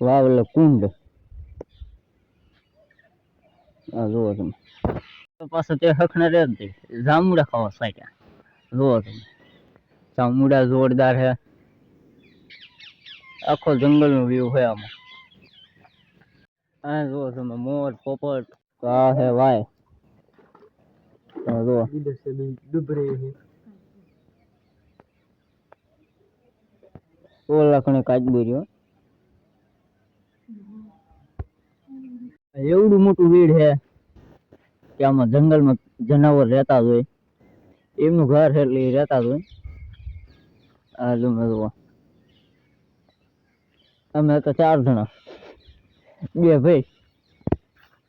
વાવ એટલે કુંડ આ જુઓ તમે તો પાછો તે હખને રે જ નહીં. જાંબુડા ખાવા સાઈડ્યા જુઓ તમે જાંબુડા જોરદાર છે આખો જંગલનો વ્યૂ છે આમાં આ જુઓ તમે મોર પોપટ તો આ છે વાય આ જુઓ ઓલા કણે કાચબો રહ્યો એવડું મોટું વીડ છે કે આમાં જંગલમાં જનાવર રહેતા જ હોય એમનું ઘર છે એટલે એ રહેતા જ હોય આ જો મેં જુઓ અમે હતા ચાર જણા બે ભાઈ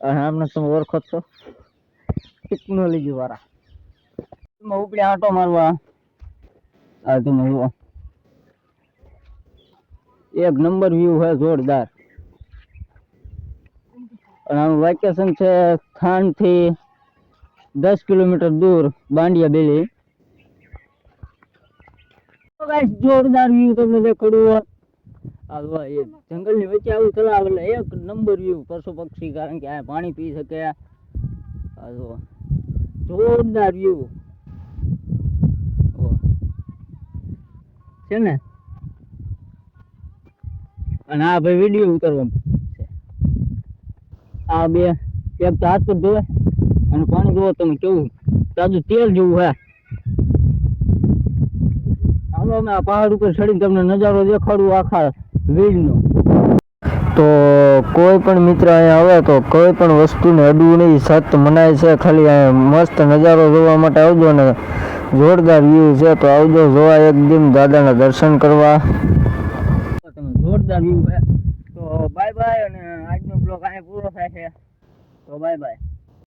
અને આમને તમે ઓળખો જ છો ટેકનોલોજી વાળા એમાં ઉપડે આંટો મારવા આ તમે જુઓ એક નંબર વ્યૂ છે જોરદાર અને આનું વેકેશન છે ખાંડ દસ કિલોમીટર દૂર બાંડિયા બેલી. જોરદાર વ્યૂ તમને દેખાડું આ જો એ જંગલની વચ્ચે આવું તળાવ એટલે એક નંબર વ્યૂ પશુ પક્ષી, કારણ કે આ પાણી પી શકે જોરદાર વ્યૂ છે ને? અને આ ભાઈ વીડિયો ઉતારવા. આ બે એક તો હાથ પર ધોવે અને પાણી ધોવો તમે કેવું તાજું તેલ જેવું હે ચાલો અમે આ પહાડ ઉપર ચડીને તમને નજારો દેખાડું આખા વીજનો તો કોઈ પણ મિત્ર અહીંયા આવે તો કોઈ પણ વસ્તુને અડવું નહીં. સત મનાય છે ખાલી અહીંયા મસ્ત નજારો જોવા માટે આવજો ને જોરદાર વ્યૂ છે તો આવજો. જોવા એકદમ દાદાના દર્શન કરવા. તમે જોરદાર વ્યૂ બ્લોગ અહીંયા પૂરો થાય છે. તો બાય બાય